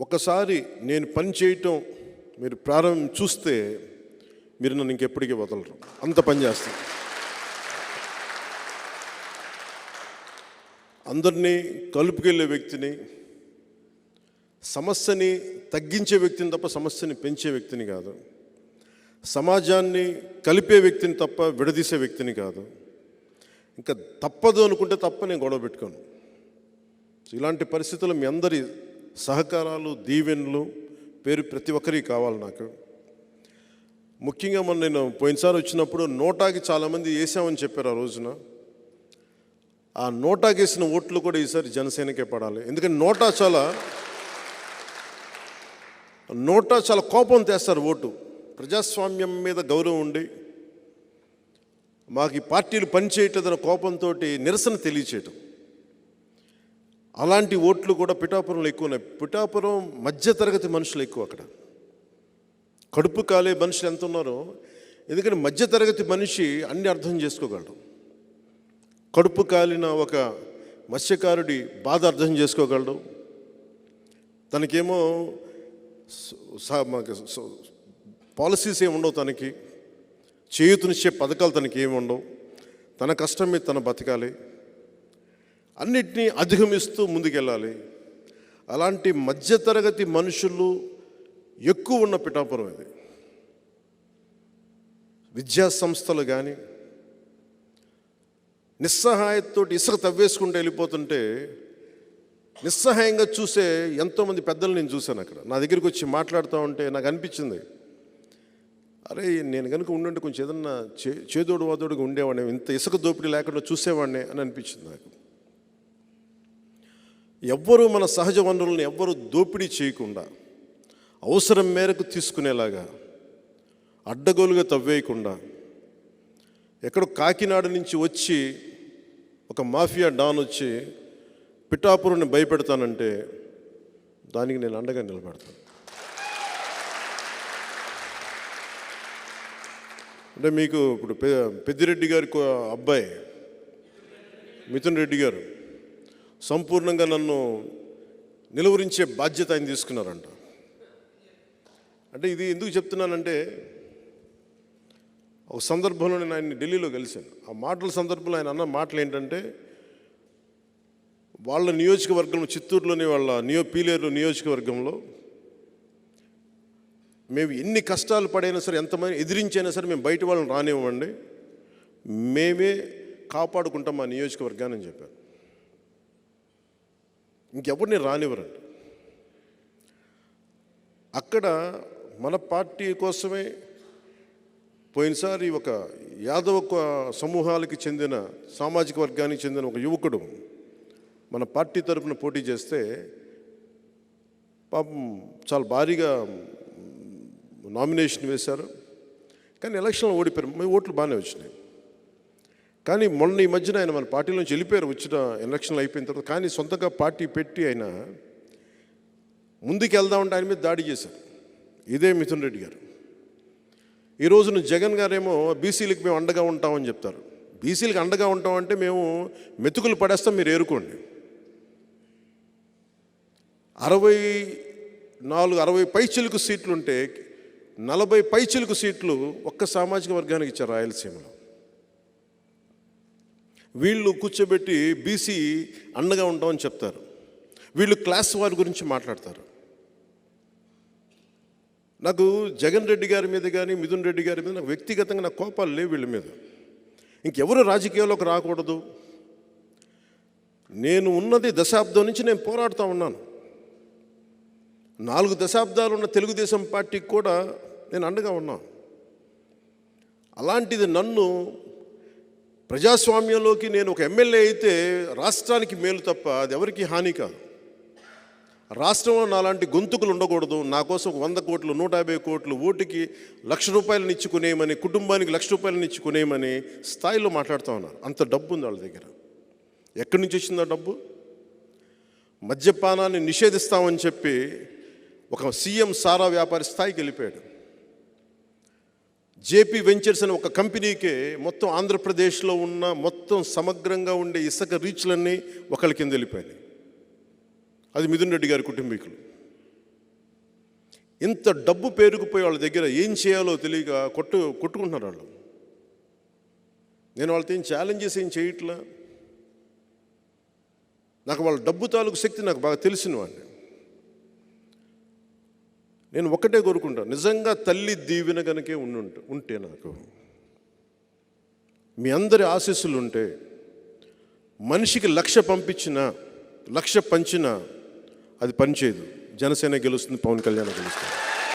ఒకసారి నేను పని చేయటం మీరు ప్రారంభం చూస్తే మీరు నన్ను ఇంకెప్పటికీ వదలరు. అంత పని చేస్తాను అందరినీ కలుపుకెళ్ళే వ్యక్తిని సమస్యని తగ్గించే వ్యక్తిని తప్ప సమస్యని పెంచే వ్యక్తిని కాదు. సమాజాన్ని కలిపే వ్యక్తిని తప్ప విడదీసే వ్యక్తిని కాదు. ఇంకా తప్పదు అనుకుంటే తప్ప నేను గొడవ పెట్టుకోను. ఇలాంటి పరిస్థితులు మీ అందరి సహకారాలు దీవెనలు పేరు ప్రతి ఒక్కరికి కావాలి నాకు. ముఖ్యంగా మొన్న నేను పోయినసారి వచ్చినప్పుడు నోటాకి చాలామంది వేసామని చెప్పారు ఆ రోజున. ఆ నోటాకి వేసిన ఓట్లు కూడా ఈసారి జనసేనకే పడాలి. ఎందుకంటే నోటా చాలా నోటా చాలా కోపం తెస్తారు ఓటు. ప్రజాస్వామ్యం మీద గౌరవం ఉండి మాకు ఈ పార్టీలు పనిచేయటదన్న కోపంతో నిరసన తెలియచేయటం. అలాంటి ఓట్లు కూడా పిఠాపురంలో ఎక్కువ ఉన్నాయి. పిఠాపురం మధ్యతరగతి మనుషులు ఎక్కువ అక్కడ. కడుపు కాలే మనుషులు ఎంత ఉన్నారో ఎందుకంటే మధ్యతరగతి మనిషి అన్ని అర్థం చేసుకోగలడు. కడుపు కాలిన ఒక మత్స్యకారుడి బాధ అర్థం చేసుకోగలడు. తనకేమో పాలసీస్ ఏమి ఉండవు తనకి. చేయూతనిచ్చే పథకాలు తనకి ఏమి ఉండవు. తన కష్టం మీద తన బతకాలి. అన్నిటినీ అధిగమిస్తూ ముందుకెళ్ళాలి. అలాంటి మధ్యతరగతి మనుషులు ఎక్కువ ఉన్న పిఠాపురం ఇది. విద్యా సంస్థలు కానీ నిస్సహాయంతో ఇసుక తవ్వేసుకుంటూ వెళ్ళిపోతుంటే నిస్సహాయంగా చూసే ఎంతోమంది పెద్దలు నేను చూశాను అక్కడ. నా దగ్గరికి వచ్చి మాట్లాడుతూ ఉంటే నాకు అనిపించింది అరే నేను కనుక ఉండుంటే కొంచెం ఏదన్నా చే చేదోడు వాదోడుగా ఉండేవాడిని ఇంత ఇసుక దోపిడీ లేకుండా చూసేవాడిని అని అనిపించింది నాకు. ఎవ్వరూ మన సహజ వనరులను ఎవ్వరూ దోపిడీ చేయకుండా అవసరం మేరకు తీసుకునేలాగా అడ్డగోలుగా తవ్వేయకుండా ఎక్కడో కాకినాడ నుంచి వచ్చి ఒక మాఫియా డాన్ వచ్చి పిఠాపురుని భయపెడతానంటే దానికి నేను అండగా నిలబెడతాను. అంటే మీకు ఇప్పుడు పె పెద్దిరెడ్డి గారి కో- అబ్బాయి మిథున్ రెడ్డి గారు. సంపూర్ణంగా నన్ను నిలువరించే బాధ్యత ఆయన తీసుకున్నారంట. అంటే ఇది ఎందుకు చెప్తున్నానంటే ఒక సందర్భంలో నేను ఆయన్ని ఢిల్లీలో కలిశాను. ఆ మాటల సందర్భంలో ఆయన అన్న మాటలు ఏంటంటే వాళ్ళ నియోజకవర్గం చిత్తూరులోని వాళ్ళ నియో పీలేరు నియోజకవర్గంలో మేము ఎన్ని కష్టాలు పడైనా సరే ఎంతమంది ఎదిరించైనా సరే మేము బయట వాళ్ళని రానివ్వండి మేమే కాపాడుకుంటాం మా నియోజకవర్గాన్ని అని చెప్పాను ఇంకెవరిని రానివ్వరండి. అక్కడ మన పార్టీ కోసమే పోయినసారి ఒక యాదవ సమూహాలకి చెందిన సామాజిక వర్గానికి చెందిన ఒక యువకుడు మన పార్టీ తరపున పోటీ చేస్తే పాపం చాలా భారీగా నామినేషన్ వేశారు. కానీ ఎలక్షన్లో ఓడిపోయారు. మీ ఓట్లు బాగానే వచ్చినాయి. కానీ మొన్న ఈ మధ్యన ఆయన మన పార్టీలో నుంచి వెళ్ళిపోయారు వచ్చిన ఎలక్షన్లు అయిపోయిన తర్వాత. కానీ సొంతంగా పార్టీ పెట్టి ఆయన ముందుకు వెళ్దామంటే ఆయన మీద దాడి చేశారు. ఇదే మిథున్ రెడ్డి గారు. ఈ రోజున జగన్ గారేమో బీసీలకు మేము అండగా ఉంటామని చెప్తారు. బీసీలకు అండగా ఉంటామంటే మేము మెతుకులు పడేస్తాం మీరు ఏరుకోండి. అరవై నాలుగు అరవై పైచిలుకు సీట్లు ఉంటే నలభై పైచిలుకు సీట్లు ఒక్క సామాజిక వర్గానికి ఇచ్చారు రాయలసీమలో. వీళ్ళు కూర్చోబెట్టి బీసీ అండగా ఉంటామని చెప్తారు. వీళ్ళు క్లాస్ వారి గురించి మాట్లాడతారు. నాకు జగన్ రెడ్డి గారి మీద కానీ మిథున్ రెడ్డి గారి మీద నాకు వ్యక్తిగతంగా నాకు కోపాలు లేవు వీళ్ళ మీద. ఇంకెవరు రాజకీయాల్లోకి రాకూడదు. నేను ఉన్నది దశాబ్దం నుంచి నేను పోరాడుతూ ఉన్నాను. నాలుగు దశాబ్దాలు ఉన్న తెలుగుదేశం పార్టీకి కూడా నేను అండగా ఉన్నాను. అలాంటిది నన్ను ప్రజాస్వామ్యంలోకి నేను ఒక ఎమ్మెల్యే అయితే రాష్ట్రానికి మేలు తప్ప అది ఎవరికి హాని కాదు. రాష్ట్రంలో నాలాంటి గొంతుకులు ఉండకూడదు. నా కోసం వంద కోట్లు నూట యాభై కోట్లు ఓటుకి లక్ష రూపాయలను ఇచ్చుకునేయమని కుటుంబానికి లక్ష రూపాయలను ఇచ్చుకునేయమని స్థాయిలో మాట్లాడుతూ ఉన్నారు. అంత డబ్బు ఉంది వాళ్ళ దగ్గర. ఎక్కడి నుంచి వచ్చింది డబ్బు? మద్యపానాన్ని నిషేధిస్తామని చెప్పి ఒక సీఎం సారా వ్యాపారి స్థాయికి వెళ్ళిపోయాడు. జేపీ వెంచర్స్ అనే ఒక కంపెనీకే మొత్తం ఆంధ్రప్రదేశ్లో ఉన్న మొత్తం సమగ్రంగా ఉండే ఇసుక రీచ్లన్నీ ఒకళ్ళ కింద వెళ్ళిపోయినాయి. అది మిథున్ రెడ్డి గారి కుటుంబీకులు. ఇంత డబ్బు పేరుకుపోయి వాళ్ళ దగ్గర ఏం చేయాలో తెలియక కొట్టు కొట్టుకుంటున్నారు వాళ్ళు. నేను వాళ్ళతో ఏం ఛాలెంజెస్ ఏం చేయట్లా? నాకు వాళ్ళ డబ్బు తాలూకు శక్తి నాకు బాగా తెలిసిన వాడిని. నేను ఒకటే కోరుకుంటాను నిజంగా తల్లి దీవెన కనుకే ఉండు ఉంటే నాకు మీ అందరి ఆశీస్సులు ఉంటే మనిషికి లక్ష పంపించిన లక్ష పంచిన అది పనిచేయదు. జనసేన గెలుస్తుంది పవన్ కళ్యాణ్ గెలుస్తుంది